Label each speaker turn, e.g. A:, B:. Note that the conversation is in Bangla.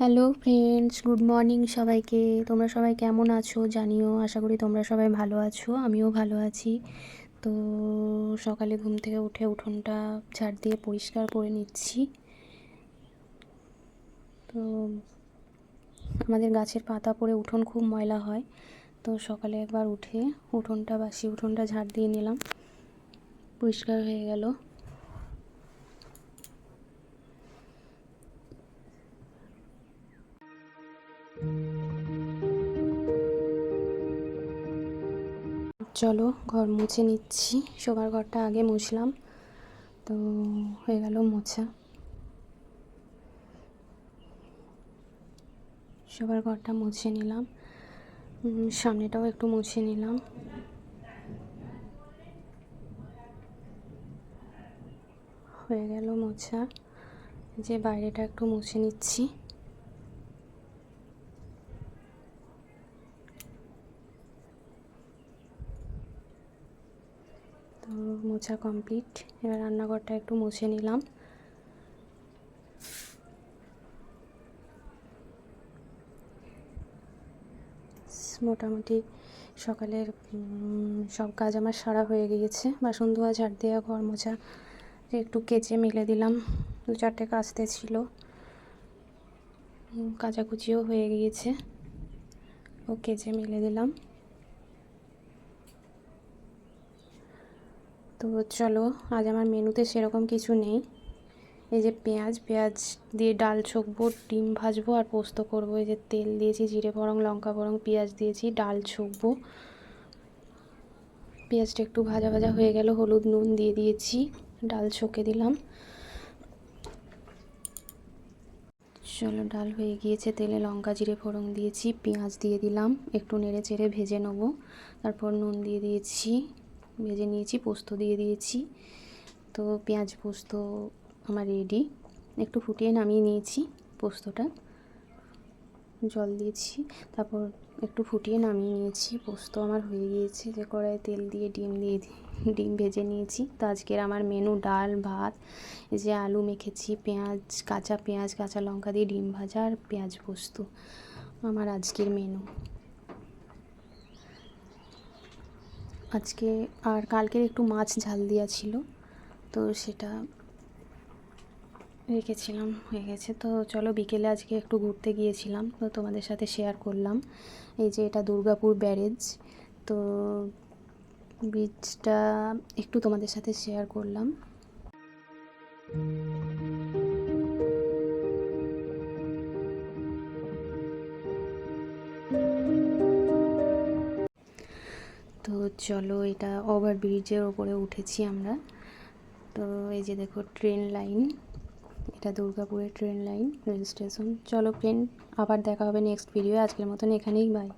A: হ্যালো ফ্রেন্ডস গুড মর্নিং সবাইকে। তোমরা সবাই কেমন আছো? জানিও, আশা করি তোমরা সবাই ভালো আছো। আমিও ভালো আছি। তো সকালে ঘুম থেকে উঠে উঠোনটা ঝাড় দিয়ে পরিষ্কার করে নিচ্ছি। তো আমাদের গাছের পাতা পড়ে উঠোন খুব ময়লা হয়। তো সকালে একবার উঠে উঠোনটা বাসি উঠোনটা ঝাড় দিয়ে নিলাম। পরিষ্কার হয়ে গেল। চলো, ঘর মুছে নিচ্ছি। শোবার ঘরটা আগে মুছলাম। তো, হয়ে গেল মোছা। শোবার ঘরটা মুছে নিলাম। সামনেটাও একটু মুছে নিলাম। হয়ে গেল মোছা। যে বাইরেটা একটু মুছে নিচ্ছি তো মোছা কমপ্লিট। এবার রান্নাঘরটা একটু মুছে নিলাম। মোটামুটি সকালের সব কাজ আমার সারা হয়ে গিয়েছে। বাসন ধোয়া ঝাড় দেওয়া ঘর মোছা একটু কেচে মেলে দিলাম। দু চারটে কাচতে ছিল। কাচাকুচিও হয়ে গিয়েছে। ও কেচে মেলে দিলাম। তো চলো, আজ আমার মেনুতে সেরকম কিছু নেই। এই যে পেঁয়াজ পেঁয়াজ দিয়ে ডাল ছকবো, ডিম ভাজবো আর পোস্ত করব। এই যে তেল দিয়েছি, জিরে বরং লঙ্কা বরং পেঁয়াজ দিয়েছি, ডাল ছকবো। পেঁয়াজটা একটু ভাজা ভাজা হয়ে গেল, হলুদ নুন দিয়ে দিয়েছি, ডাল ছকে দিলাম। চলো, ডাল হয়ে গিয়েছে, তেলে লঙ্কা, জিরে ফোড়ন দিয়েছি, পেঁয়াজ দিয়ে দিলাম, একটু নেড়ে চেড়ে ভেজে নেব। তারপর নুন দিয়ে দিয়েছি ভেজে নিয়েছি, পোস্ত দিয়ে দিয়েছি। তো পেঁয়াজ পোস্ত আমার রেডি একটু ফুটিয়ে নামিয়ে নিয়েছি পোস্তটা। জল দিয়েছি, তারপর একটু ফুটিয়ে নামিয়ে নিয়েছি। পোস্ত আমার হয়ে গিয়েছে, যে কড়াইয়ে তেল দিয়ে ডিম দিয়ে ডিম ভেজে নিয়েছি। তো আজকের আমার মেনু ডাল, ভাত যে আলু মেখেছি, পেঁয়াজ, কাঁচা পেঁয়াজ, কাঁচা লঙ্কা দিয়ে ডিম ভাজা আর পেঁয়াজ পোস্ত। আমার আজকের মেনু আজকে আর কালকের একটু মাছ ঝাল দেওয়া ছিল, তো সেটা রেখেছিলাম, হয়ে গেছে। তো চলো বিকেলে আজকে একটু ঘুরতে গিয়েছিলাম, তো তোমাদের সাথে শেয়ার করলাম। এই যে এটা দুর্গাপুর ব্যারেজ, তো ব্রিজটা একটু তোমাদের সাথে শেয়ার করলাম। তো চলো এটা ওভার ব্রিজের ওপরে উঠেছি আমরা। তো এই যে দেখো ট্রেন লাইন, এটা দুর্গাপুরের ট্রেন লাইন, রেল স্টেশন। চলো ফ্রেন্ড আবার দেখা হবে নেক্সট ভিডিও আজকের মতন এখানেই বাই